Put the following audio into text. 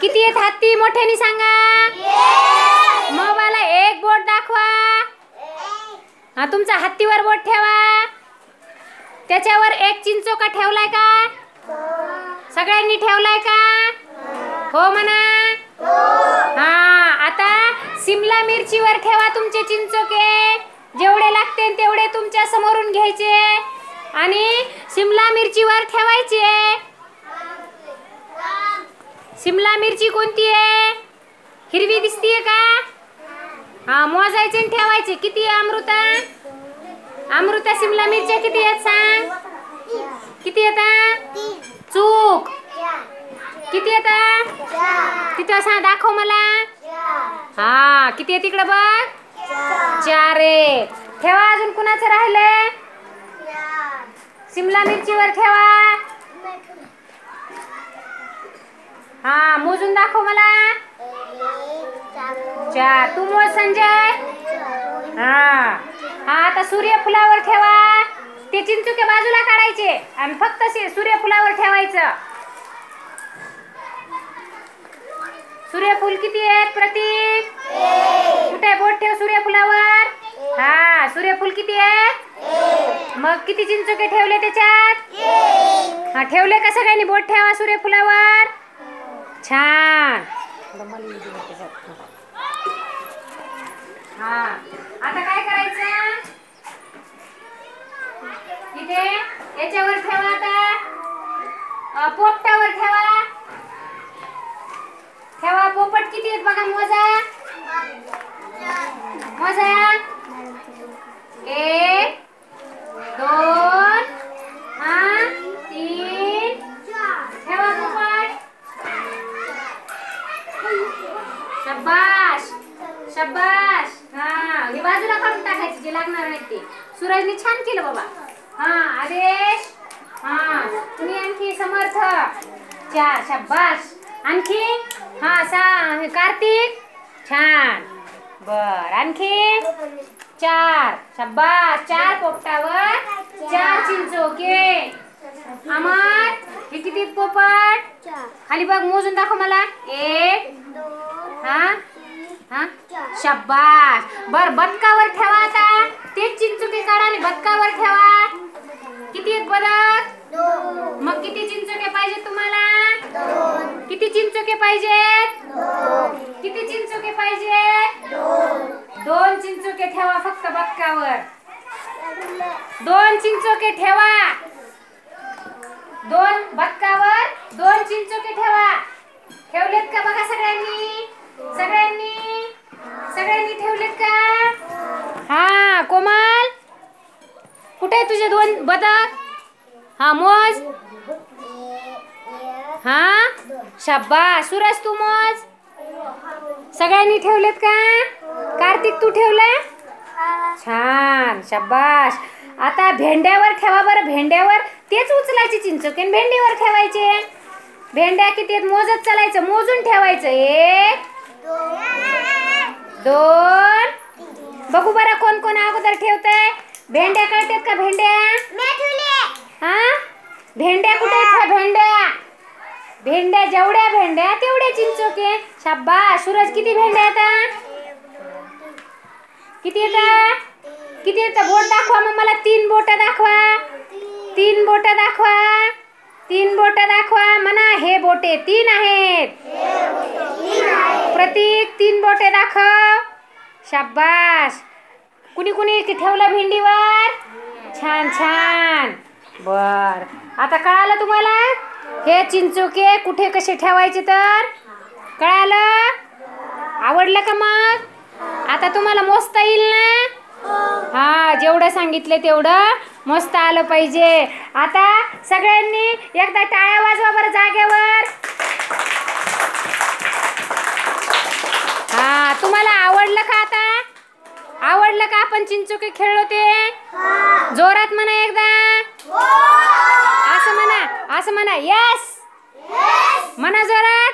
किती आहेत हत्ती मोठ्याने सांगा. मोबाईला एक बोट दाखवा. हा तुमचा हत्तीवर बोट ठेवा. त्याच्यावर एक चिंचोका ठेवलाय का? सगळ्यांनी ठेवलाय का? हो म्हणा. हा आता सिमला मिरचीवर ठेवा तुमचे चिंचोके. जेवढे लागते तेवढे तुमच्या समोरून घ्यायचे. आणि सिमला मिरचीवर ठेवायचे. सिमला मिरची कोणती आहे? हिरवी दिसतीये का? हा मोजायचे आणि ठेवायचे. किती आहे अमृता? अमृता सिमला मिरच्या किती आहेत सांग? किती येतात चूक. किती येतात तिथं सांग दाखव मला. हा किती आहे तिकडं बघ? चार आहे ठेवा अजून कुणाचं राहिलंय? सिमला मिरचीवर ठेवा. हा मोजून दाखव मला. चार तू मोज संजय. हा. हा आता सूर्यफुलावर ठेवा. ते चिंचुके बाजूला काढायचे आणि फक्त सूर्यफुलावर ठेवायचं. सूर्यफूल किती आहेत प्रतीक? कुठे बोट ठेव सूर्यफुलावर हा सूर्यफूल किती आहे मग किती चिंचुके ठेवले त्याच्यात? हा ठेवले का सगळ्यांनी बोट ठेवा सूर्यफुलावर छान. हा. आता काय करायचं? इथे याच्यावर ठेवा आता. पोपटावर ठेवा. ठेवा पोपट किती आहेत बघा मोजा. मोजा. एक दोन हा तीन ठेवा पोपट शब्बाश शब्बाश हा ही बाजूला काढून टाकायची जे लागणार नाही ते. सूरजने छान केलं बाबा. हा आदेश. हा तुम्ही आणखी समर्थ चार शब्बाश आणखी? हा सा हे कार्तिक. छान. बर आणखी? चार शब्बाश चार पोपटावर. चार चिंचोके अमर हे किती पोपट? खाली बघ मोजून दाखव मला. एक शब्बाश बर बदकावर ठेवा आता. तेच चिंचुके काढा आणि बदकावर ठेवा. किती आहेत बदक? मग किती चिंचुके पाहिजे तुम्हाला? किती चिंचुके पाहिजेत? किती चिंचुके पाहिजेत? दोन. चिंचुके ठेवा फक्त बदकावर. दोन चिंचोके ठेवा. दोन बदकावर दोन चिंचोके ठेवा. ठेवलेत का बघा सगळ्यांनी? सगळ्यांनी? सगळ्यांनी ठेवलेत का? हा कोमल. कुठे आहे तुझे दोन बदक हा मोज. हा? शब्बा सुरज तू मोज. सगळ्यांनी ठेवलेत का? कार्तिक तू ठेवलाय? छान शब्बाश आता भेंड्यावर ठेवा बरं भेंड्यावर. तेच उचलायचे चिंचोके आणि भेंडीवर ठेवायचे. भेंड्या किती मोजत चालायचं. मोजून ठेवायचं. एक दोन. बघू बरं कोण कोण अगोदर ठेवतंय. भेंड्या कळतात का भेंड्या? हा? भेंड्या कुठे भेंड्या? भेंड्या जेवढ्या भेंड्या तेवढे चिंचोके शाब्बा सूरज किती भेंड्या येतात किती येतात किती येतात बोट दाखवा मग मला. तीन बोट दाखवा. तीन बोट दाखवा. तीन बोट दाखवा. म्हणा हे बोटे तीन आहेत. प्रतीक तीन बोटे दाखव. शाबास कुणी कुणी ठेवलं भेंडीवर? छान छान. बर. आता कळालं तुम्हाला? हे चिंचोके कुठे कसे ठेवायचे तर? कळालं? आवडलं का मग? आता तुम्हाला मोजता येईल ना? जेवढं सांगितलं तेवढं मस्त आलं पाहिजे. आता सगळ्यांनी एकदा टाळ्या वाजवा बरं जागेवर. हा तुम्हाला आवडलं का आता? आवडलं का आपण चिंचोके खेळलो ते जोरात म्हणा एकदा. असं म्हणा असं म्हणा. यस म्हणा जोरात.